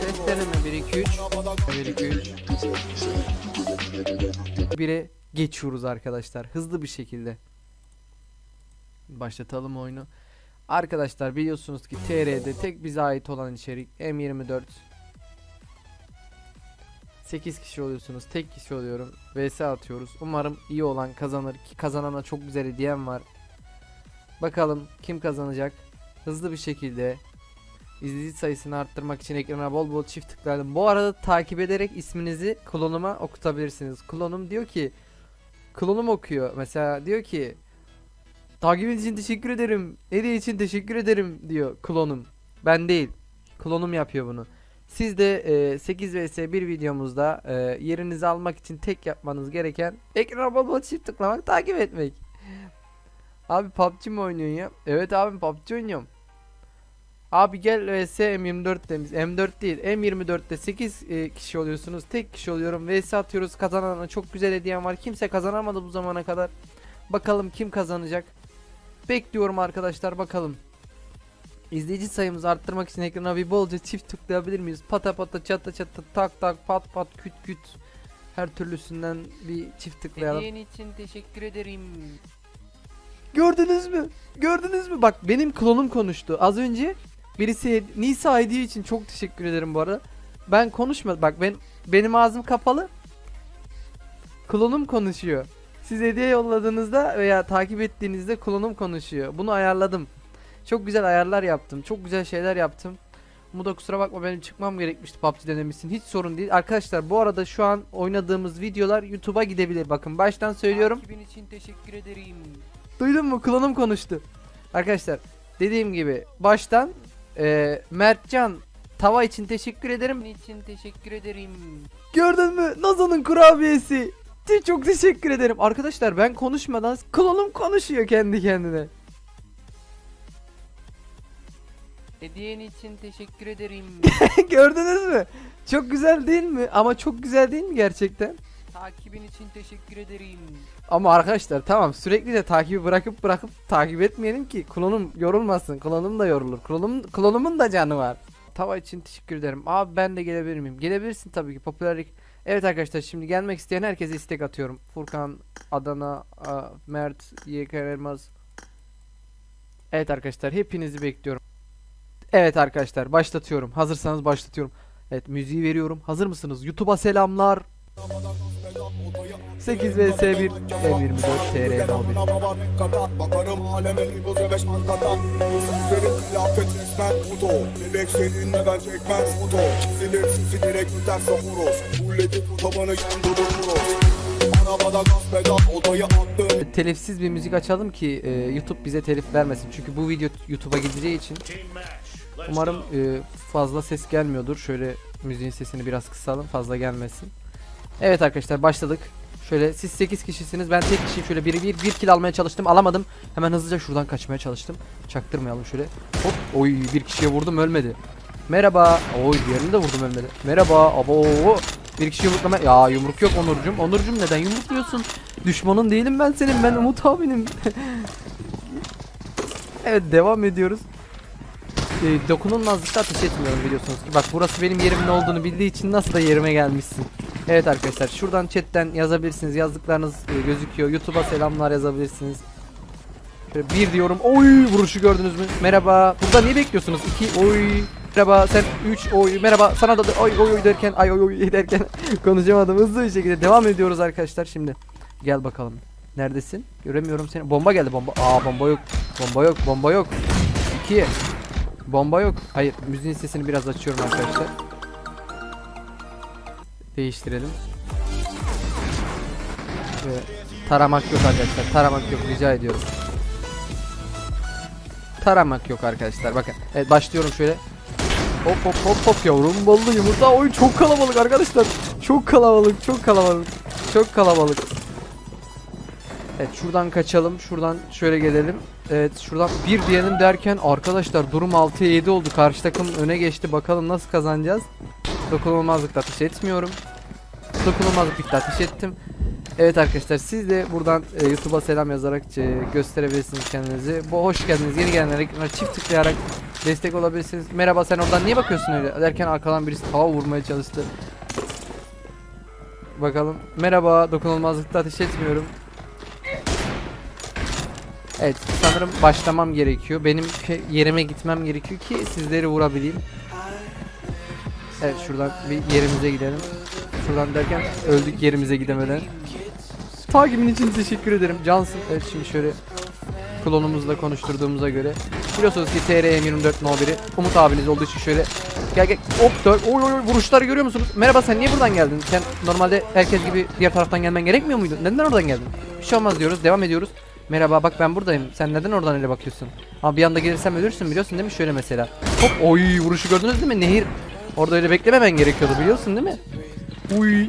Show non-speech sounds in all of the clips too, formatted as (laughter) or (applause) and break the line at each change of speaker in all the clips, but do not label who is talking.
Ses deneme 1 2 3. 1 2 3. 1'e geçiyoruz arkadaşlar hızlı bir şekilde. Başlatalım oyunu. Arkadaşlar biliyorsunuz ki TR'de tek bize ait olan içerik M24 8 kişi oluyorsunuz. Tek kişi oluyorum. VS atıyoruz. Umarım iyi olan kazanır ki kazanana çok güzel hediyem var. Bakalım kim kazanacak? Hızlı bir şekilde izleyici sayısını arttırmak için ekrana bol bol çift tıkladım. Bu arada takip ederek isminizi klonuma okutabilirsiniz. Klonum diyor ki klonum okuyor. Mesela diyor ki takip için teşekkür ederim. Hediye için teşekkür ederim diyor klonum. Ben değil. Klonum yapıyor bunu. Siz de e, 8 vs 1 videomuzda e, yerinizi almak için tek yapmanız gereken ekrana bol bol çift tıklamak, takip etmek. Abi PUBG mi oynuyorsun ya? Evet abi PUBG oynuyorum. Abi gel vs M24 demiş. M4 değil. M24'te 8 e, kişi oluyorsunuz. Tek kişi oluyorum. vs atıyoruz. Kazanana çok güzel hediyem var. Kimse kazanamadı bu zamana kadar. Bakalım kim kazanacak. Bekliyorum arkadaşlar bakalım. İzleyici sayımızı arttırmak için ekrana bir bolca çift tıklayabilir miyiz? Pata pata çata çata tak tak pat pat küt küt. Her türlüsünden bir çift tıklayalım.
Hediyen için teşekkür ederim.
Gördünüz mü? Gördünüz mü? Bak benim klonum konuştu. Az önce birisi Nisa hediye için çok teşekkür ederim bu arada. Ben konuşmadım. Bak ben benim ağzım kapalı. Klonum konuşuyor. Siz hediye yolladığınızda veya takip ettiğinizde klonum konuşuyor. Bunu ayarladım. Çok güzel ayarlar yaptım. Çok güzel şeyler yaptım. Muda kusura bakma benim çıkmam gerekmişti PUBG denemişsin. Hiç sorun değil. Arkadaşlar bu arada şu an oynadığımız videolar YouTube'a gidebilir. Bakın baştan söylüyorum.
Takibin için teşekkür ederim.
Duydun mu? Klonum konuştu. Arkadaşlar dediğim gibi baştan e, Mertcan tava için teşekkür ederim.
İçin teşekkür ederim.
Gördün mü? Nazo'nun kurabiyesi. Te- Çok teşekkür ederim. Arkadaşlar ben konuşmadan klonum konuşuyor kendi kendine.
Hediyen için teşekkür ederim. (laughs)
Gördünüz mü? Çok güzel değil mi? Ama çok güzel değil mi gerçekten?
Takibin için teşekkür ederim.
Ama arkadaşlar tamam sürekli de takibi bırakıp bırakıp takip etmeyelim ki klonum yorulmasın. Klonum da yorulur. Klonum, klonumun da canı var. Tava için teşekkür ederim. Abi ben de gelebilir miyim? Gelebilirsin tabii ki popülerlik. Evet arkadaşlar şimdi gelmek isteyen herkese istek atıyorum. Furkan, Adana, Mert, YK Elmaz. Evet arkadaşlar hepinizi bekliyorum. Evet arkadaşlar başlatıyorum. Hazırsanız başlatıyorum. Evet müziği veriyorum. Hazır mısınız? YouTube'a selamlar. 8 vs 1 M24 TR mobil.
Bakarım aleme bozu beş man katan Sözlerin kıyafet resmen foto Bebek seninle ben çekmez foto Silir sisi direkt biterse horoz bu tabanı yandırır horoz Arabada gaz pedal odayı attım
Telifsiz bir müzik açalım ki e, YouTube bize telif vermesin. Çünkü bu video YouTube'a gideceği için umarım e, fazla ses gelmiyordur. Şöyle müziğin sesini biraz kısalım fazla gelmesin. Evet arkadaşlar başladık. Şöyle siz 8 kişisiniz ben tek kişiyim şöyle bir, bir, bir kill almaya çalıştım alamadım. Hemen hızlıca şuradan kaçmaya çalıştım. Çaktırmayalım şöyle. Hop oy bir kişiye vurdum ölmedi. Merhaba. Oy diğerini de vurdum ölmedi. Merhaba. Abo. Bir kişi yumruklama. Ya yumruk yok Onurcum. Onurcum neden yumrukluyorsun? Düşmanın değilim ben senin. Ben Umut abinim. (laughs) evet devam ediyoruz. Ee, dokunulmazlıkta ateş etmiyorum biliyorsunuz ki. Bak burası benim yerimin olduğunu bildiği için nasıl da yerime gelmişsin. Evet arkadaşlar şuradan chatten yazabilirsiniz. Yazdıklarınız e, gözüküyor. YouTube'a selamlar yazabilirsiniz. Şöyle bir diyorum. Oy vuruşu gördünüz mü? Merhaba. Burada niye bekliyorsunuz? İki oy. Merhaba sen 3 oy merhaba sana da oy oy oy derken ay oy oy (laughs) derken konuşamadım hızlı bir şekilde devam ediyoruz arkadaşlar şimdi gel bakalım neredesin göremiyorum seni bomba geldi bomba aa bomba yok bomba yok bomba yok 2 bomba yok hayır müziğin sesini biraz açıyorum arkadaşlar değiştirelim Ve taramak yok arkadaşlar taramak yok rica ediyorum taramak yok arkadaşlar bakın evet başlıyorum şöyle Hop hop hop hop yavrum ballı yumurta. Oy çok kalabalık arkadaşlar. Çok kalabalık, çok kalabalık. Çok kalabalık. Evet şuradan kaçalım. Şuradan şöyle gelelim. Evet şuradan bir diyelim derken arkadaşlar durum 6'ya 7 oldu. Karşı takım öne geçti. Bakalım nasıl kazanacağız. Dokunulmazlıkla ateş etmiyorum. Dokunulmazlık bitti ateş ettim. Evet arkadaşlar siz de buradan e, YouTube'a selam yazarak e, gösterebilirsiniz kendinizi. Bu hoş geldiniz. Yeni gelenler ekrana çift tıklayarak destek olabilirsiniz. Merhaba sen oradan niye bakıyorsun öyle? Derken arkadan birisi tava vurmaya çalıştı. Bakalım. Merhaba dokunulmazlıkta ateş etmiyorum. Evet sanırım başlamam gerekiyor. Benim yerime gitmem gerekiyor ki sizleri vurabileyim. Evet şuradan bir yerimize gidelim. Şuradan derken öldük yerimize gidemeden. Takibin için teşekkür ederim. Cansın. Evet şimdi şöyle klonumuzla konuşturduğumuza göre. Biliyorsunuz ki TRM24 No 1'i Umut abiniz olduğu için şöyle gel gel hop. Oy oy oy vuruşları görüyor musunuz? Merhaba sen niye buradan geldin? Sen normalde herkes gibi diğer taraftan gelmen gerekmiyor muydu? Neden oradan geldin? Bir şey olmaz diyoruz. Devam ediyoruz. Merhaba bak ben buradayım. Sen neden oradan öyle bakıyorsun? Ama bir anda gelirsem ölürsün biliyorsun değil mi? Şöyle mesela. Hop oy vuruşu gördünüz değil mi? Nehir. Orada öyle beklememen gerekiyordu biliyorsun değil mi? Uy.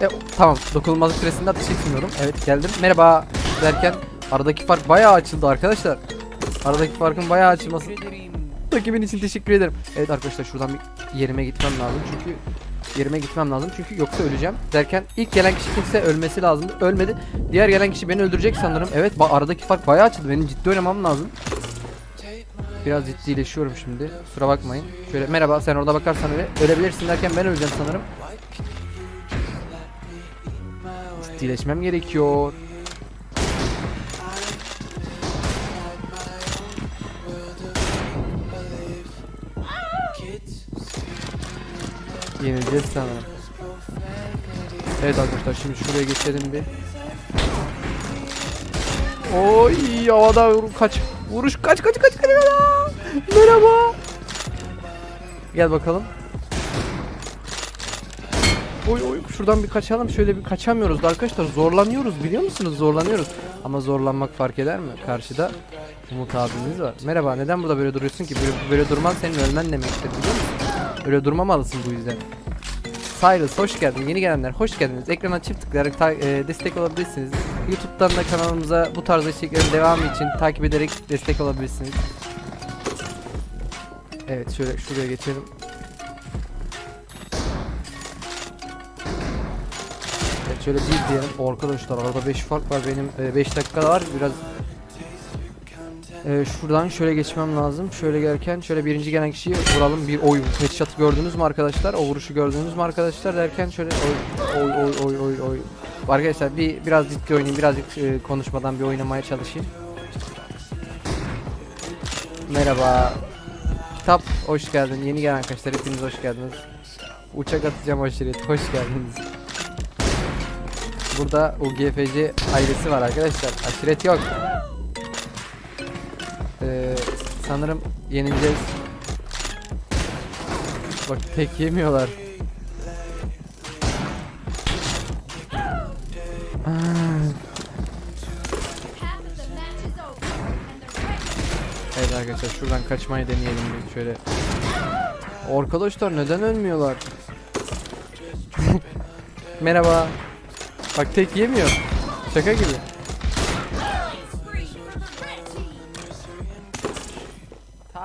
E, tamam dokunulmazlık süresinde ateş etmiyorum. Evet geldim. Merhaba derken aradaki fark bayağı açıldı arkadaşlar. Aradaki farkın bayağı açılması. Takibin için teşekkür ederim. Evet arkadaşlar şuradan bir yerime gitmem lazım çünkü yerime gitmem lazım çünkü yoksa öleceğim. Derken ilk gelen kişi kimse ölmesi lazımdı. Ölmedi. Diğer gelen kişi beni öldürecek sanırım. Evet aradaki fark bayağı açıldı. Benim ciddi oynamam lazım. Biraz ciddileşiyorum şimdi. Kusura bakmayın. Şöyle merhaba sen orada bakarsan öyle ölebilirsin derken ben öleceğim sanırım. Ciddileşmem gerekiyor. Yenileceğiz sanırım. Evet arkadaşlar şimdi şuraya geçelim bir. Oy havada kaç vuruş. Kaç kaç kaç kaç Aa! merhaba. Gel bakalım. Oy oy şuradan bir kaçalım. Şöyle bir kaçamıyoruz da arkadaşlar. Zorlanıyoruz biliyor musunuz? Zorlanıyoruz. Ama zorlanmak fark eder mi? Karşıda Umut abimiz var. Merhaba neden burada böyle duruyorsun ki? Böyle, böyle durman senin ölmen demektir biliyor musun? Öyle durmamalısın bu yüzden Cyrus hoş geldin. Yeni gelenler hoş geldiniz. Ekrana çift tıklayarak e, destek olabilirsiniz. YouTube'dan da kanalımıza bu tarz içeriklerin devamı için takip ederek destek olabilirsiniz. Evet şöyle şuraya geçelim. Evet şöyle bir diyelim. Arkadaşlar arada 5 fark var benim 5 dakika var biraz ee, şuradan şöyle geçmem lazım. Şöyle gelirken şöyle birinci gelen kişiyi vuralım. Bir oy headshot gördünüz mü arkadaşlar? O vuruşu gördünüz mü arkadaşlar derken şöyle oy oy oy oy oy oy. Arkadaşlar bir biraz ciddi oynayayım. Birazcık e, konuşmadan bir oynamaya çalışayım. Merhaba. Kitap hoş geldin. Yeni gelen arkadaşlar hepiniz hoş geldiniz. Uçak atacağım aşiret. Hoş geldiniz. Burada UGFC ailesi var arkadaşlar. Aşiret yok. Sanırım yenileceğiz. Bak tek yemiyorlar. Evet arkadaşlar şuradan kaçmayı deneyelim bir şöyle. Arkadaşlar neden ölmüyorlar? (laughs) Merhaba. Bak tek yemiyor. Şaka gibi.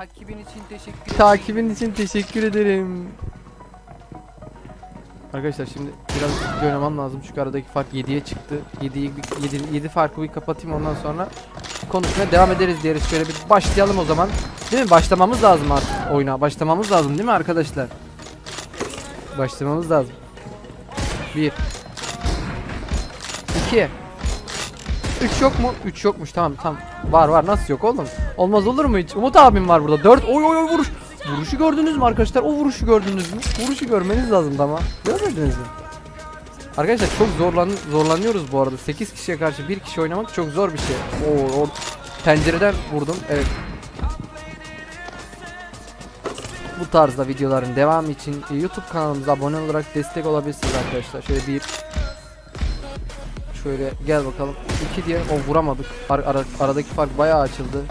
Takibin için teşekkür ederim.
Takibin için teşekkür ederim. Arkadaşlar şimdi biraz oynamam lazım çünkü aradaki fark 7'ye çıktı. 7'yi 7, 7 farkı bir kapatayım ondan sonra konuşmaya devam ederiz diyeriz. Şöyle bir başlayalım o zaman. Değil mi? Başlamamız lazım artık oyuna. Başlamamız lazım değil mi arkadaşlar? Başlamamız lazım. 1 2 3 yok mu? 3 yokmuş tamam tamam. Var var nasıl yok oğlum? Olmaz olur mu hiç? Umut abim var burada. 4 oy oy oy vuruş. Vuruşu gördünüz mü arkadaşlar? O vuruşu gördünüz mü? Vuruşu görmeniz lazımdı ama. Görmediniz mi? Arkadaşlar çok zorlan zorlanıyoruz bu arada. 8 kişiye karşı 1 kişi oynamak çok zor bir şey. Oo, o pencereden vurdum. Evet. Bu tarzda videoların devamı için YouTube kanalımıza abone olarak destek olabilirsiniz arkadaşlar. Şöyle bir Şöyle gel bakalım. 2 diye o vuramadık. Ar- ara- aradaki fark bayağı açıldı.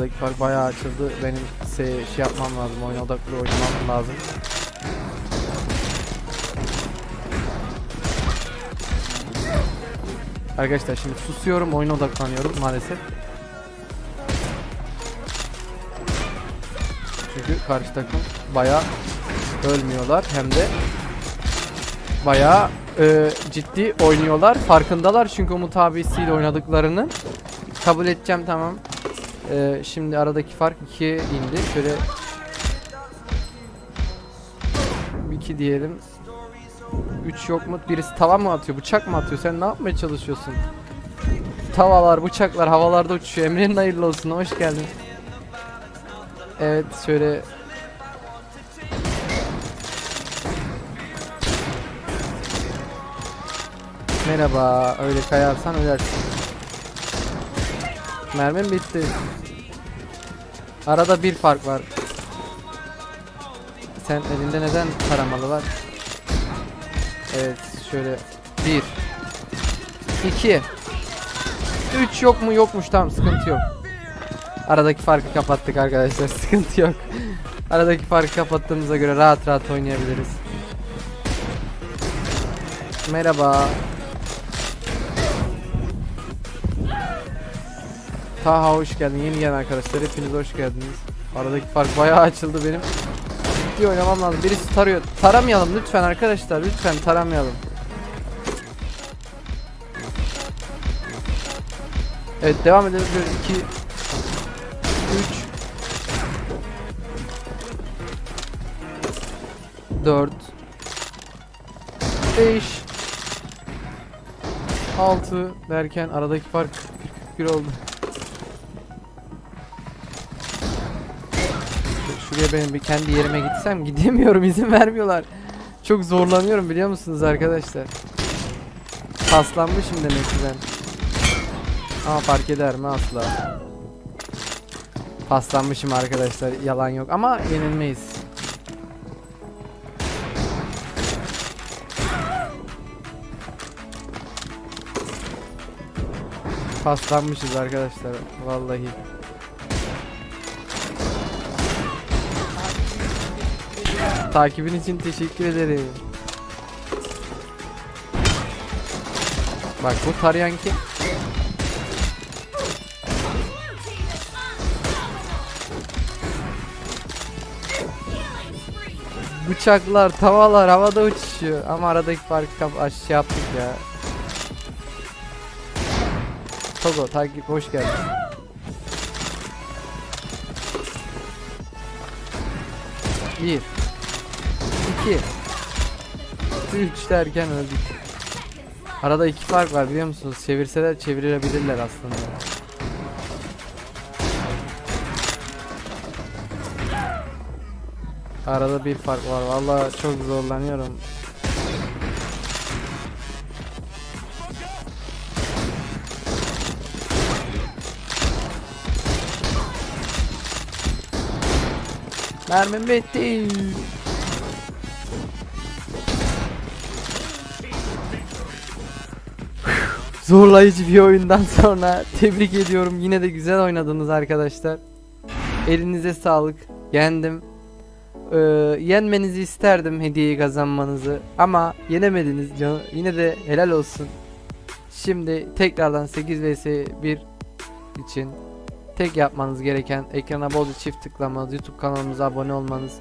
Aradaki fark bayağı açıldı. Benim se şey yapmam lazım. Oyuna odaklı oynamam lazım. Arkadaşlar şimdi susuyorum. Oyuna odaklanıyorum maalesef. çünkü karşı takım bayağı ölmüyorlar hem de bayağı e, ciddi oynuyorlar. Farkındalar çünkü Umut abisiyle oynadıklarını. Kabul edeceğim tamam. E, şimdi aradaki fark 2'ye indi. Şöyle 2 diyelim. 3 yok mu? Birisi tava mı atıyor? Bıçak mı atıyor? Sen ne yapmaya çalışıyorsun? Tavalar, bıçaklar havalarda uçuşuyor. Emre'nin hayırlı olsun. Hoş geldin. Evet şöyle Merhaba. Öyle kayarsan ölersin. Mermim bitti. Arada bir fark var. Sen elinde neden taramalı var? Evet şöyle bir iki üç yok mu yokmuş tamam sıkıntı yok. Aradaki farkı kapattık arkadaşlar (laughs) sıkıntı yok. Aradaki farkı kapattığımıza göre rahat rahat oynayabiliriz. Merhaba. Taha hoş geldin. Yeni gelen arkadaşlar hepiniz hoş geldiniz. Aradaki fark bayağı açıldı benim. Ciddi oynamam lazım. Birisi tarıyor. Taramayalım lütfen arkadaşlar. Lütfen taramayalım. Evet devam edelim. 1 2 3 4 5 6 derken aradaki fark 41 oldu. Şuraya benim bir kendi yerime gitsem (laughs) gidemiyorum izin vermiyorlar. Çok zorlanıyorum biliyor musunuz arkadaşlar? Paslanmışım demek ki ben. Ama fark eder mi asla. Paslanmışım arkadaşlar yalan yok ama yenilmeyiz. Paslanmışız arkadaşlar vallahi. Takibin için teşekkür ederim. Bak bu tarayan kim? Bıçaklar, tavalar havada uçuşuyor. Ama aradaki farkı kap aş- şey yaptık ya. Togo takip hoş geldin. Bir. İki, Üç derken öldük. Arada iki fark var biliyor musunuz? Çevirseler çevirebilirler aslında. Arada bir fark var. Vallahi çok zorlanıyorum. Mermim bitti. Zorlayıcı bir oyundan sonra tebrik ediyorum. Yine de güzel oynadınız arkadaşlar. Elinize sağlık. Yendim. Ee, yenmenizi isterdim hediyeyi kazanmanızı ama yenemediniz. Yine de helal olsun. Şimdi tekrardan 8 vs 1 için tek yapmanız gereken ekrana bolca çift tıklamanız, YouTube kanalımıza abone olmanız